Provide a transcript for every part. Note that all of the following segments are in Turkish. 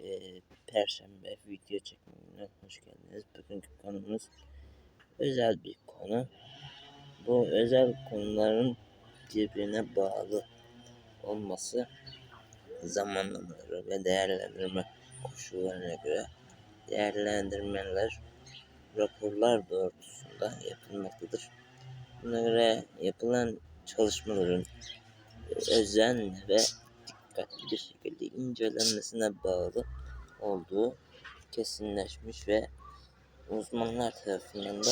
e, Perşembe video çekimine hoş geldiniz. Bugünkü konumuz özel bir konu. Bu özel konuların birbirine bağlı olması zamanlamaları ve değerlendirme koşullarına göre değerlendirmeler raporlar doğrultusunda yapılmaktadır. Buna göre yapılan çalışmaların özen ve dikkatli bir şekilde incelenmesine bağlı olduğu kesinleşmiş ve uzmanlar tarafından da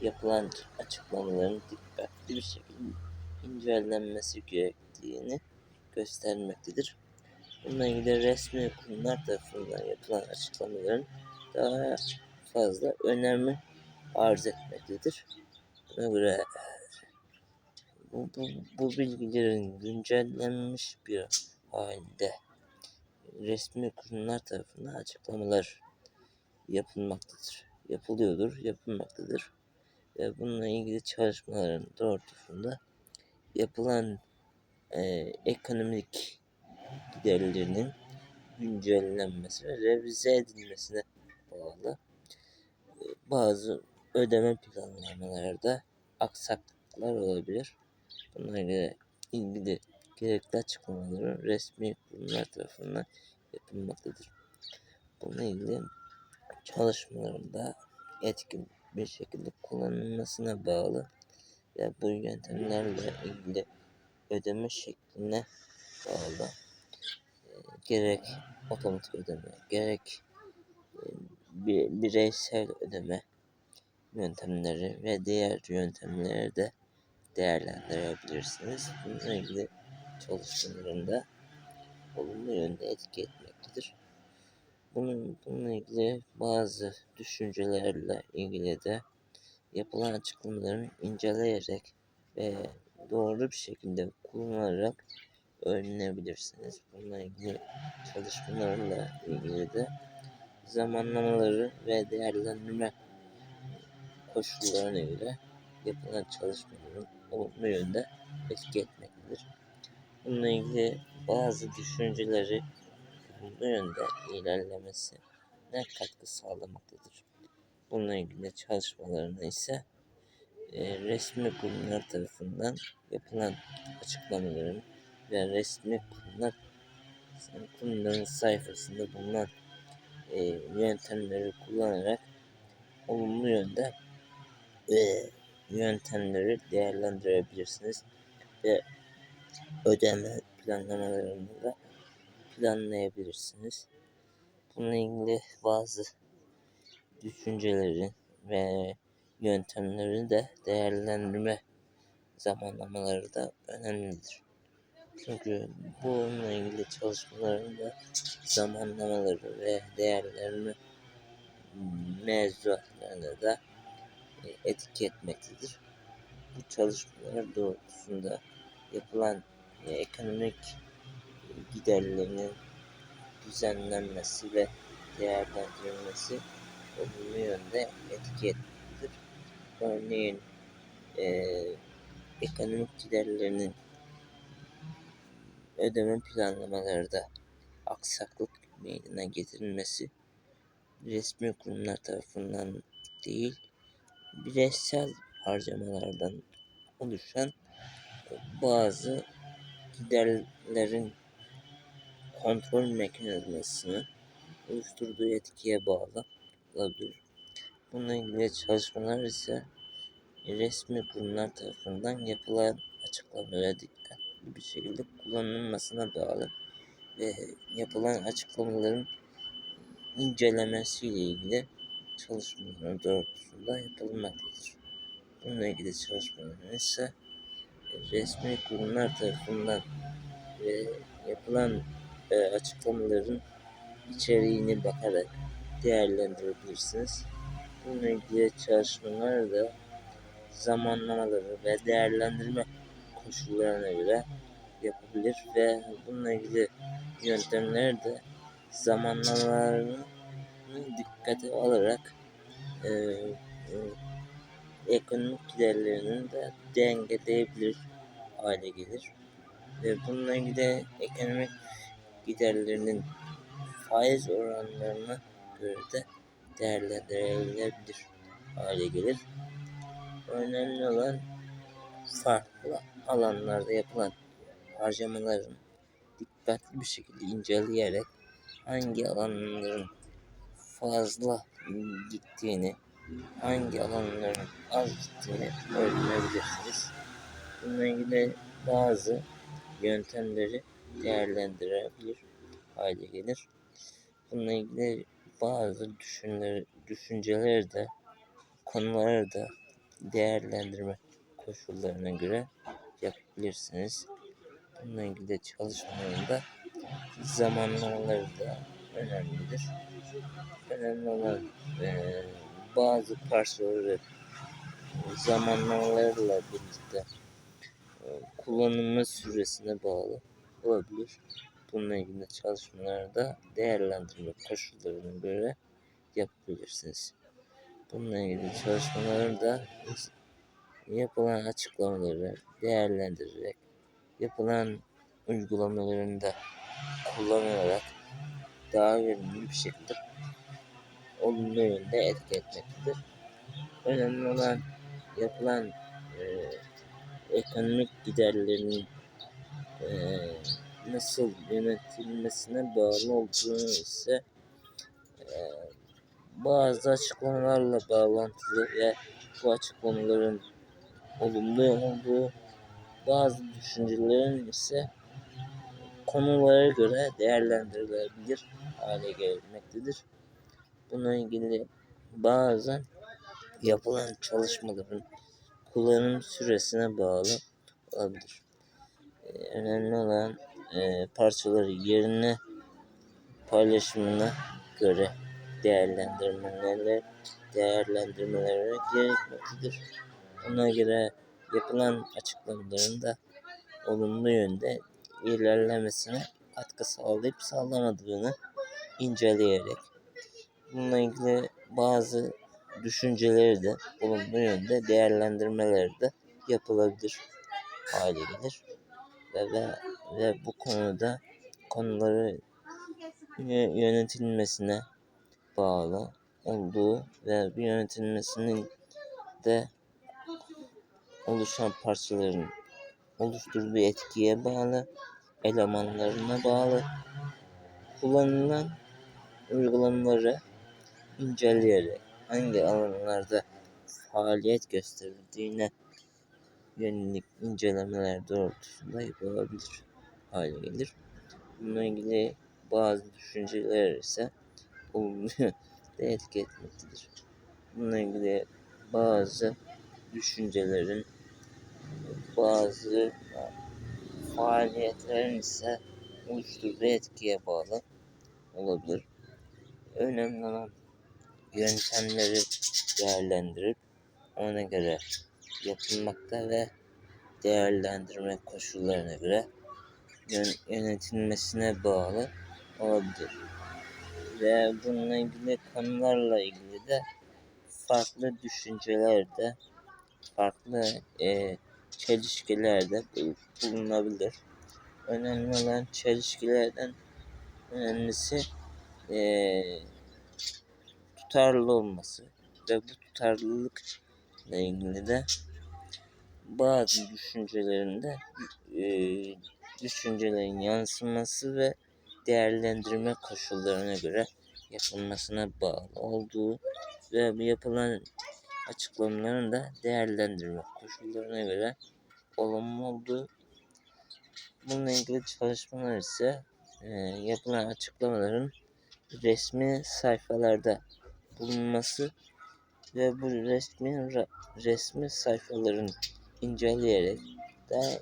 yapılan açıklamaların dikkatli bir şekilde incelenmesi gerektiğini göstermektedir. Bununla ilgili resmi kurumlar tarafından yapılan açıklamaların daha fazla önemi arz etmektedir. Buna göre bu, bu, bu bilgilerin güncellenmiş bir halde resmi kurumlar tarafından açıklamalar yapılmaktadır. Yapılıyordur, yapılmaktadır. Ve bununla ilgili çalışmaların doğrultusunda yapılan e, ekonomik giderlerinin güncellenmesi ve revize edilmesine bağlı e, bazı ödeme planlamalarda aksaklıklar olabilir. Bunlarla ilgili gerekli açıklamaların resmi kurumlar tarafından yapılmaktadır. Bununla ilgili çalışmalarında etkin bir şekilde kullanılmasına bağlı ve bu yöntemlerle ilgili ödeme şekline bağlı e, gerek otomatik ödeme gerek e, bir bireysel ödeme yöntemleri ve diğer yöntemleri de değerlendirebilirsiniz. Bununla ilgili çalışmalarında olumlu yönde etki etmektedir. Bunun, bununla ilgili bazı düşüncelerle ilgili de yapılan açıklamaların inceleyerek ve doğru bir şekilde kullanarak öğrenebilirsiniz. Bununla ilgili çalışmalarla ilgili de zamanlamaları ve değerlendirme koşullarına göre yapılan çalışmaların olumlu yönde etki etmektedir. Bununla ilgili bazı düşünceleri olumlu yönde ilerlemesine katkı sağlamaktadır. Bununla ilgili çalışmalarını ise e, resmi kurumlar tarafından yapılan açıklamaların ve resmi kurumlar kurumların sayfasında bulunan e, yöntemleri kullanarak olumlu yönde e, yöntemleri değerlendirebilirsiniz ve ödeme planlamalarını da planlayabilirsiniz. Bununla ilgili bazı düşünceleri ve yöntemleri de değerlendirme zamanlamaları da önemlidir. Çünkü bununla ilgili çalışmaların da zamanlamaları ve değerlendirme mevzuatlarına da etki etmektedir. Bu çalışmalar doğrultusunda yapılan e, ekonomik giderlerinin düzenlenmesi ve değerlendirilmesi olumlu yönde etki etmektedir. Örneğin e, ekonomik giderlerinin ödeme planlamaları da aksaklık meydana getirilmesi resmi kurumlar tarafından değil bireysel harcamalardan oluşan bazı giderlerin kontrol mekanizmasını oluşturduğu etkiye bağlı olabilir. Bununla ilgili çalışmalar ise resmi kurumlar tarafından yapılan açıklamalara dikkatli bir şekilde kullanılmasına bağlı ve yapılan açıklamaların incelemesiyle ilgili çalışmalar doğrultusunda yapılmaktadır. Bununla ilgili çalışmalar ise resmi kurumlar tarafından ve yapılan e, açıklamaların içeriğini bakarak değerlendirebilirsiniz. Bununla ilgili çalışmalar da zamanlamaları ve değerlendirme koşullarına göre yapabilir ve bununla ilgili yöntemler de zamanlamalarını dikkate alarak e, e, ekonomik giderlerinin de dengeleyebilir hale gelir. Ve bununla ilgili ekonomik giderlerinin faiz oranlarına göre de değerlendirilebilir hale gelir. Önemli olan farklı alanlarda yapılan harcamaların dikkatli bir şekilde inceleyerek hangi alanların fazla gittiğini, hangi alanların az gittiğini öğrenebilirsiniz. Bununla ilgili bazı yöntemleri değerlendirebilir hale gelir. Bununla ilgili bazı düşünceleri, düşünceleri de konuları da değerlendirme koşullarına göre yapabilirsiniz. Bununla ilgili çalışmalarında zamanlamaları da önemlidir. Önemli olan eee, bazı parçaları zamanlamalarla birlikte e, kullanılma süresine bağlı olabilir. Bununla ilgili çalışmaları da değerlendirme koşullarına göre yapabilirsiniz. Bununla ilgili çalışmaları da yapılan açıklamaları değerlendirerek yapılan uygulamalarını da kullanarak daha verimli bir şekilde olumlu yönde etki etmektedir. Önemli olan yapılan e, ekonomik giderlerin e, nasıl yönetilmesine bağlı olduğunu ise e, bazı açıklamalarla bağlantılı ve bu açıklamaların olumlu olduğu bazı düşüncelerin ise konulara göre değerlendirilebilir hale gelmektedir. Bununla ilgili bazen yapılan çalışmaların kullanım süresine bağlı olabilir. Ee, önemli olan e, parçaları yerine paylaşımına göre değerlendirmeleri değerlendirmelere gerekmektedir. Buna göre yapılan açıklamaların da olumlu yönde ilerlemesine katkı sağlayıp sağlamadığını inceleyerek bununla ilgili bazı düşünceleri de olumlu yönde değerlendirmeleri de yapılabilir hale gelir. Ve, ve, ve bu konuda konuları yö- yönetilmesine bağlı olduğu ve bu yönetilmesinin de oluşan parçaların oluşturduğu etkiye bağlı, elemanlarına bağlı, kullanılan uygulamaları inceleyerek hangi alanlarda faaliyet gösterdiğine yönelik incelemeler doğrultusunda yapılabilir hale gelir. Bununla ilgili bazı düşünceler ise olumlu de etki etmektedir. Bununla ilgili bazı düşüncelerin bazı faaliyetlerin ise oluşturduğu etkiye bağlı olabilir. Önemli olan yöntemleri değerlendirip ona göre yapılmakta ve değerlendirme koşullarına göre yön- yönetilmesine bağlı olabilir. Ve bununla ilgili konularla ilgili de farklı düşüncelerde, farklı e, çelişkilerde bul- bulunabilir. Önemli olan çelişkilerden önemlisi e, tutarlı olması ve bu tutarlılıkla ilgili de bazı düşüncelerinde e, düşüncelerin yansıması ve değerlendirme koşullarına göre yapılmasına bağlı olduğu ve bu yapılan açıklamaların da değerlendirme koşullarına göre olumlu olduğu. Bununla ilgili çalışmalar ise e, yapılan açıklamaların resmi sayfalarda bulunması ve bu resmi ra- resmi sayfaların inceleyerek daha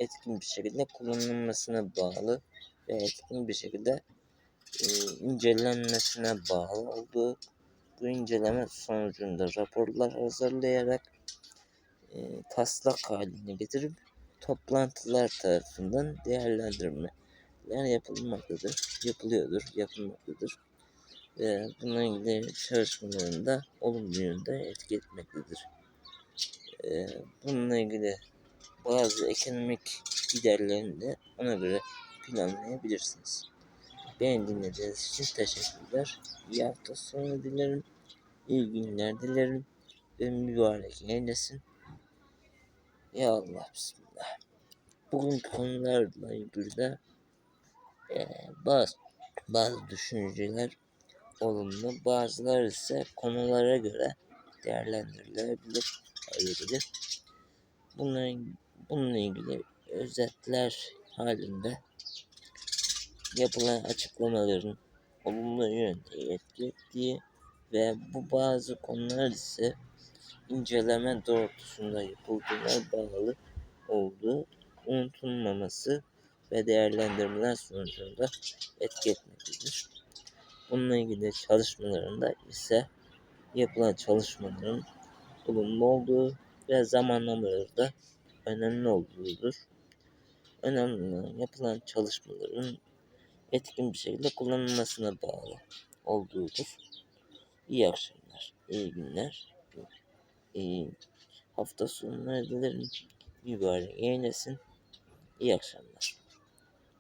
etkin bir şekilde kullanılmasına bağlı ve etkin bir şekilde e, incelenmesine bağlı olduğu bu inceleme sonucunda raporlar hazırlayarak e, taslak haline getirip toplantılar tarafından değerlendirmeler yapılmaktadır, yapılıyordur, yapılmaktadır. Ve bununla ilgili çalışmaların da olumlu yönde etki etmektedir. E, bununla ilgili bazı ekonomik giderlerini de ona göre planlayabilirsiniz. Beni dinlediğiniz için teşekkürler. İyi hafta sonu dilerim. İyi günler dilerim. Ve mübarek eylesin. Ya Allah bismillah. Bugün konularla ilgili de eee, bazı, bazı düşünceler olumlu, bazıları ise konulara göre değerlendirilebilir, ayrılır. Bunların, bununla ilgili özetler halinde yapılan açıklamaların olumlu yönde etkilediği ve bu bazı konular ise inceleme doğrultusunda yapıldığına bağlı olduğu unutulmaması ve değerlendirmeler sonucunda etki etmektedir. Bununla ilgili çalışmalarında ise yapılan çalışmaların olumlu olduğu ve zamanlamaları da önemli olduğudur. Önemli yapılan çalışmaların etkin bir şekilde kullanılmasına bağlı olduğudur. İyi akşamlar, iyi günler, iyi hafta sonları dilerim. Mübarek eylesin. İyi akşamlar.